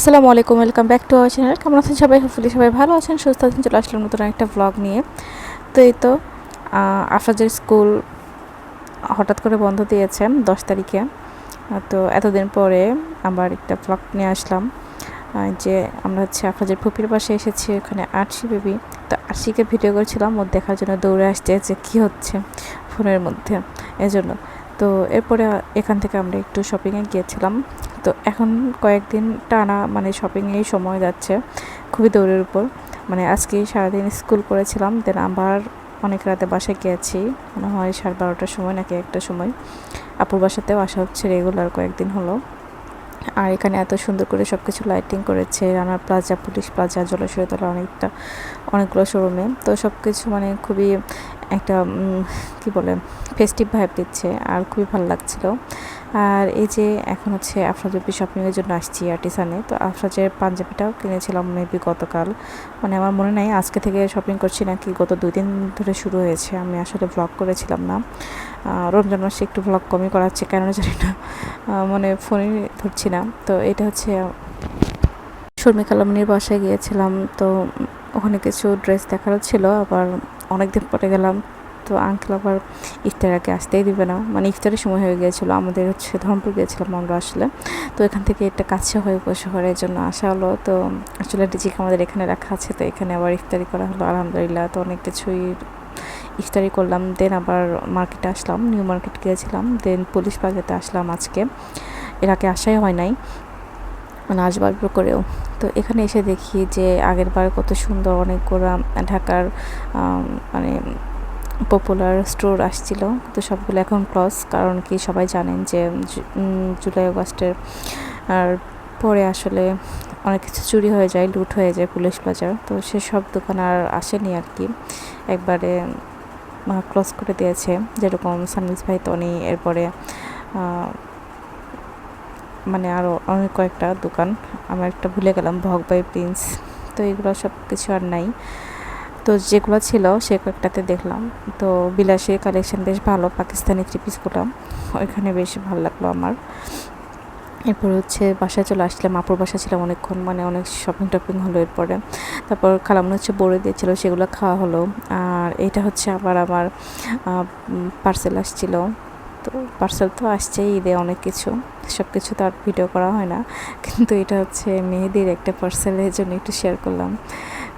আসসালামু আলাইকুম, welcome back to our channel. কেমন আছেন সবাই? হোপফুলি সবাই ভালো আছেন, সুস্থ আছেন। চলে আসলাম নতুন একটা ব্লগ নিয়ে। তো এই তো আফরাজের স্কুল হঠাৎ করে বন্ধ দিয়েছে দশ তারিখে। তো এতদিন পরে আবার একটা ব্লগ নিয়ে আসলাম। যে আমরা হচ্ছে আফরাজের ফুপির পাশে এসেছি, ওখানে আরশি বেবি। তো আরশিকে ভিডিও করছিলাম ওর দেখার জন্য দৌড়ে আসছে যে কী হচ্ছে ফোনের মধ্যে। এজন্য। তো এরপরে এখান থেকে আমরা একটু শপিংয়ে গিয়েছিলাম। তো এখন কয়েকদিন টানা মানে শপিংয়েই সময় যাচ্ছে, খুবই দৌড়ের উপর। মানে আজকে সারাদিন স্কুল করেছিলাম দেন আবার অনেক রাতে বাসায় গিয়েছি। মনে হয় সাড়ে বারোটার সময় নাকি একটা সময়। আপুর বাসাতেও আসা হচ্ছে রেগুলার কয়েকদিন হলো। আর এখানে এত সুন্দর করে সব কিছু লাইটিং করেছে, রানার প্লাজা পুলিশ প্লাজা জলাশয় তলা অনেকটা, অনেকগুলো শোরুমে তো সব কিছু মানে খুবই একটা কি বলে ফেস্টিভ ভাইব দিচ্ছে, আর খুবই ভালো লাগছিল। আর এই যে এখন হচ্ছে আফরাজের শপিংয়ের জন্য আসছি আর্টিসানে। তো আফরাজের পাঞ্জাবিটাও কিনেছিলাম মেবি গতকাল। মানে আমার মনে নাই আজকে থেকে শপিং করছি নাকি গত দুই দিন ধরে শুরু হয়েছে। আমি আসলে ব্লগ করেছিলাম না। রমজান মাসে একটু ব্লগ কমই করাচ্ছে কেন জানি না। মানে ফোনে ধরছি না। তো এটা হচ্ছে শর্মী কালামনির বাসায় গিয়েছিলাম। তো ওখানে কিছু ড্রেস দেখারও ছিল, আবার অনেকদিন পরে গেলাম। তো আঙ্কেল আবার ইফতার আগে আসতেই দিবে না। মানে ইফতারের সময় হয়ে গিয়েছিল, আমাদের হচ্ছে ধর্মপুর গিয়েছিলাম আমরা আসলে। তো এখান থেকে একটা কাছে হয়ে ঘরের জন্য আসা হলো। তো আসলে ডিজিক আমাদের এখানে রাখা আছে, তো এখানে আবার ইফতারি করা হলো, আলহামদুলিল্লাহ। তো অনেক কিছুই ইফতারি করলাম দেন আবার মার্কেটে আসলাম নিউ মার্কেট গিয়েছিলাম। দেন পুলিশ বাজাতে আসলাম আজকে। এর আগে আসাই হয় নাই। মানে আসবার করেও। তো এখানে এসে দেখি যে আগের বার কত সুন্দর অনেকগুলো ঢাকার মানে পপুলার স্টোর আসছিল, তো সবগুলো এখন ক্লস কারণ কি সবাই জানেন যে জুলাই আগস্টের আর পরে আসলে অনেক কিছু চুরি হয়ে যায়, লুট হয়ে যায় পুলিশ বাজার, তো সেসব দোকান আর আসেনি আর কি। একবারে ক্লোজ করে দিয়েছে, যেরকম সানভিস ভাই, তনি, এরপরে মানে আরও অনেক কয়েকটা দোকান আমার একটা ভুলে গেলাম, ভগ বাই প্রিন্স, তো এগুলো সব কিছু আর নাই। তো যেগুলো ছিল সে কয়েকটাতে দেখলাম। তো বিলাসের কালেকশন বেশ ভালো, পাকিস্তানি থ্রি পিসগুলো ওইখানে বেশ ভালো লাগল আমার। এরপর হচ্ছে বাসায় চলে আসলাম। আপুর বাসা ছিলাম অনেকক্ষণ মানে অনেক শপিং টপিং হলো এরপরে। তারপর খালামন হচ্ছে বড়ে দিয়েছিল, সেগুলো খাওয়া হলো। আর এটা হচ্ছে আবার আমার পার্সেল আসছিল। তো পার্সেল তো আসছেই ঈদে অনেক কিছু। সব কিছু তো আর ভিডিও করা হয় না। কিন্তু এটা হচ্ছে মেহেদির একটা পার্সেলের জন্য একটু শেয়ার করলাম।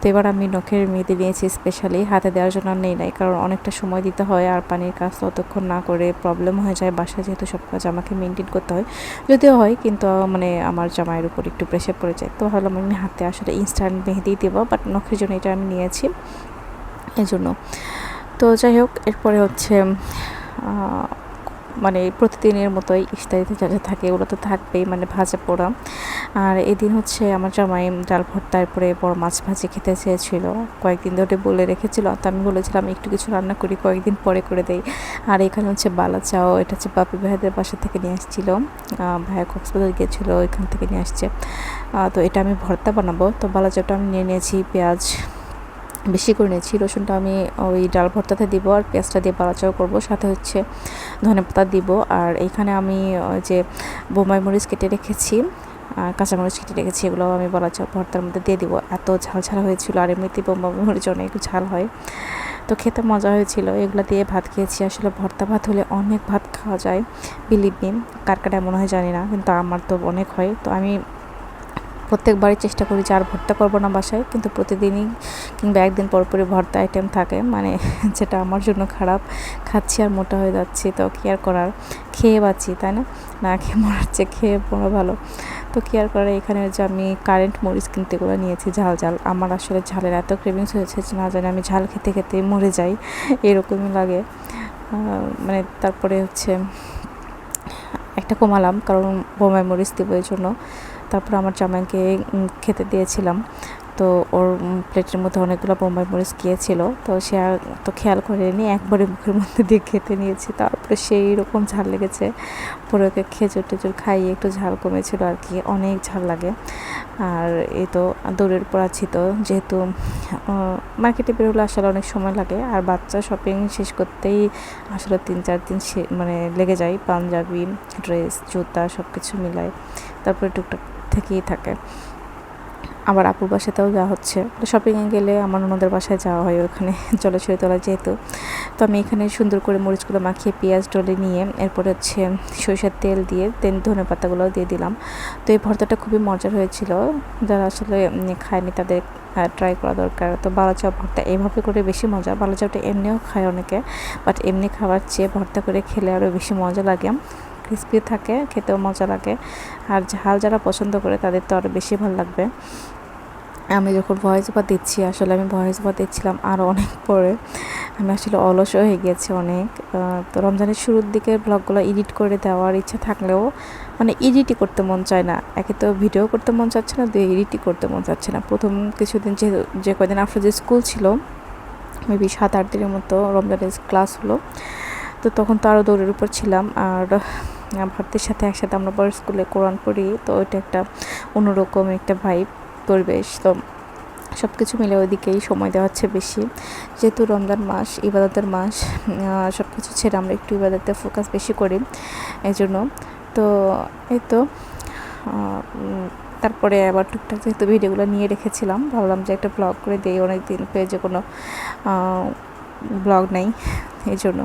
তো এবার আমি নখের মেহেদি নিয়েছি স্পেশালি হাতে দেওয়ার জন্য নেই নাই, কারণ অনেকটা সময় দিতে হয় আর পানির কাজ ততক্ষণ না করে প্রবলেম হয়ে যায়। বাসায় যেহেতু সব কাজ আমাকে মেনটেন করতে হয়। যদিও হয়, কিন্তু মানে আমার জামাইয়ের উপর একটু প্রেশার পড়ে যায়। তো ভাবলাম আমি হাতে আসলে ইনস্ট্যান্ট মেহেদি দেবো বাট নখের জন্য এটা আমি নিয়েছি এই জন্য তো যাই হোক, এরপরে হচ্ছে মানে প্রতিদিনের মতোই ইফতারিতে যা যা থাকে ওগুলো তো থাকবেই মানে ভাজা পোড়া। আর এদিন হচ্ছে আমার জামাই ডাল ভর্তা, এরপরে বড় মাছ ভাজি খেতে চেয়েছিল। কয়েকদিন ধরে বলে রেখেছিল, তো আমি বলেছিলাম, একটু কিছু রান্না করি, কয়েকদিন পরে করে দেই। আর এখানে হচ্ছে বালা চাও, এটা হচ্ছে বাপি ভাইদের বাসা থেকে নিয়ে আসছিল। ভাইয়া কক্সবাজার গিয়েছিল, ওইখান থেকে নিয়ে আসছে। তো এটা আমি ভর্তা বানাবো। তো বালা চাওটা আমি নিয়ে নিয়েছি, পেঁয়াজ বেশি করে নিয়েছি। রসুনটা আমি ওই ডাল ভর্তাতে দিব আর পেঁয়াজটা দিয়ে বাড়াচাও করব। সাথে হচ্ছে ধনে পাতা দিব। আর এখানে আমি যে বোম্বাই মরিচ কেটে রেখেছি আর কাঁচামরিচ কেটে রেখেছি, এগুলো আমি বাড়াচাও ভর্তার মধ্যে দিয়ে দিব। এত ঝাল ঝাল হয়েছিল আর এমনিতে বোম্বাই মরিচ অনেক ঝাল হয়। তো খেতে মজা হয়েছিল। এগুলো দিয়ে ভাত খেয়েছি। আসলে ভর্তা ভাত হলে অনেক ভাত খাওয়া যায়, বিলিভ মি। কার কার এমন হয় জানি না, কিন্তু আমার তো অনেক হয়। তো আমি প্রত্যেকবারই চেষ্টা করি যে আর ভর্তা করব না বাসায়, কিন্তু প্রতিদিনই কিংবা একদিন পর পরই ভর্তা আইটেম থাকে। মানে যেটা আমার জন্য খারাপ, খাচ্ছি আর মোটা হয়ে যাচ্ছি, তো কি আর করার? খেয়ে বাঁচি, তাই না? না খেয়ে মরার চেয়ে খেয়ে বড় ভালো। তো কি আর করার? এখানে যে আমি কারেন্ট মরিচ কিনতে করে নিয়েছি, ঝাল ঝাল। আমার আসলে ঝালের এত ক্রেভিংস হয়েছে যে না জানি আমি ঝাল খেতে খেতে মরে যাই, এরকমই লাগে। মানে তারপরে হচ্ছে একটা কমালাম, কারণ বোমায় মরিচ দিব এই জন্য তারপর আমার জামাইকে খেতে দিয়েছিলাম। তো ওর প্লেটের মধ্যে অনেকগুলো বোম্বাই মরিচ গিয়েছিল। তো সে আর, তো খেয়াল করেনি, একবারে মুখের মধ্যে দিয়ে খেতে নিয়েছি। তারপরে সেই রকম ঝাল লেগেছে। পরে ওকে খেজুর টেজুর খাইয়ে একটু ঝাল কমেছিল আর কি, অনেক ঝাল লাগে। আর এই তো দৌড়ের পর আছি তো, যেহেতু মার্কেটে বেরোলে আসলে অনেক সময় লাগে। আর বাচ্চা শপিং শেষ করতেই আসলে তিন, চার দিন মানে লেগে যায়। পাঞ্জাবি ড্রেস জুতা সব কিছু মিলায়। তারপরে টুকটাক থেকেই থাকে। আবার আপুর বাসাতেও যাওয়া হচ্ছে। শপিংয়ে গেলে আমার ওনাদের বাসায় যাওয়া হয় ওখানে জলাশয় তোলা যেহেতু। তো আমি এখানে সুন্দর করে মরিচগুলো মাখিয়ে, পেঁয়াজ ডলে নিয়ে এরপরে হচ্ছে সরিষার তেল দিয়ে তেল ধনে পাতাগুলোও দিয়ে দিলাম। তো এই ভর্তাটা খুবই মজার হয়েছিল। যারা আসলে খায়নি তাদের ট্রাই করা দরকার। তো বালা চাও ভর্তা এভাবে করে বেশি মজা। বালা চাউটা এমনিও খায় অনেকে বাট এমনি খাবার চেয়ে ভর্তা করে খেলে আরও বেশি মজা লাগে। ক্রিস্পি থাকে, খেতেও মজা লাগে। আর ঝাল যারা পছন্দ করে তাদের তো আরও বেশি ভালো লাগবে। আমি যখন ভয়েস ওভার দিচ্ছি, আসলে আমি ভয়েস ওভার দিচ্ছিলাম আরও অনেক পরে। আমি আসলে অলস হয়ে গিয়েছি অনেক। তো রমজানের শুরুর দিকে ব্লগগুলো এডিট করে দেওয়ার ইচ্ছা থাকলেও মানে এডিটই করতে মন চায় না। একে তো ভিডিও করতে মন চাচ্ছে না, দুই এডিটই করতে মন চাচ্ছে না। প্রথম কিছুদিন যে যে কদিন আফটার যে স্কুল ছিল মেবি সাত আট দিনের মতো রমজানের ক্লাস হলো। তো তখন তো আরও দৌড়ের উপর ছিলাম। আর ভারতের সাথে একসাথে আমরা পরে স্কুলে কোরআন পড়ি, তো ওইটা একটা অন্যরকম একটা ভাইব পরিবেশ। তো সব কিছু মিলে ওইদিকেই সময় দেওয়া হচ্ছে বেশি। যেহেতু রমজান মাস, ইবাদতের মাস সব কিছু ছেড়ে আমরা একটু ইবাদতে ফোকাস বেশি করি এই জন্য তো এই তো তারপরে আবার টুকটাক যেহেতু ভিডিওগুলো নিয়ে রেখেছিলাম, ভাবলাম যে একটা ব্লগ করে দিই অনেক দিন পেজে কোনো ব্লগ নেই এই জন্য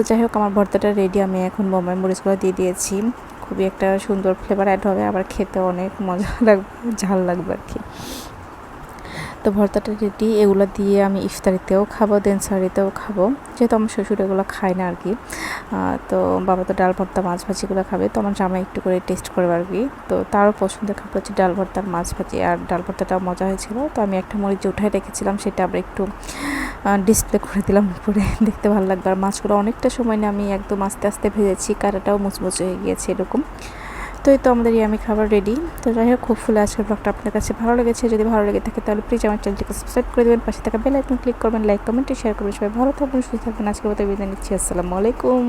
তো যাই হোক, আমার ভর্তাটা রেডি আমি এখন বোম্বাই মরিচগুলো দিয়ে দিয়েছি। খুবই একটা সুন্দর ফ্লেভার অ্যাড হবে, আবার খেতে অনেক মজা লাগবে, ঝাল লাগবে আর কি। তো ভর্তাটা রেডি এগুলো দিয়ে আমি ইফতারিতেও খাব দেন সারিতেও খাব। যেহেতু আমার শ্বশুর এগুলো খায় না আর কি তো বাবা তো ডাল ভর্তা, মাছ ভাজিগুলো খাবে। তো আমার জামা একটু করে টেস্ট করবে আর কি তো তারও পছন্দের খাবার হচ্ছে ডাল ভর্তার মাছ ভাজি। আর ডাল ভর্তাটাও মজা হয়েছিল। তো আমি একটা মরিচ উঠায় রেখেছিলাম, সেটা আবার একটু ডিসপ্লে করে দিলাম উপরে। দেখতে ভালো লাগবে। আর মাছগুলো অনেকটা সময় নিয়ে আমি একদম আস্তে আস্তে ভেজেছি। কাটাটাও মুচমুচে হয়ে গিয়েছে এরকম। তো এই তো আমাদের ইয়ামি খাবার রেডি তো যাই হোক, খুব ফুলে আজকের ব্লগটা আপনার কাছে ভালো লেগেছে। যদি ভালো লেগে থাকে তাহলে প্লিজ আমার চ্যানেলটিকে সাবস্ক্রাইব করে দেবেন। পাশে থাকা বেল আইকন ক্লিক করবেন লাইক কমেন্ট শেয়ার করবেন। সবাই ভালো থাকবেন, সুস্থ থাকবেন। আজকের মতো বিদায় নিচ্ছি। আসসালামু আলাইকুম।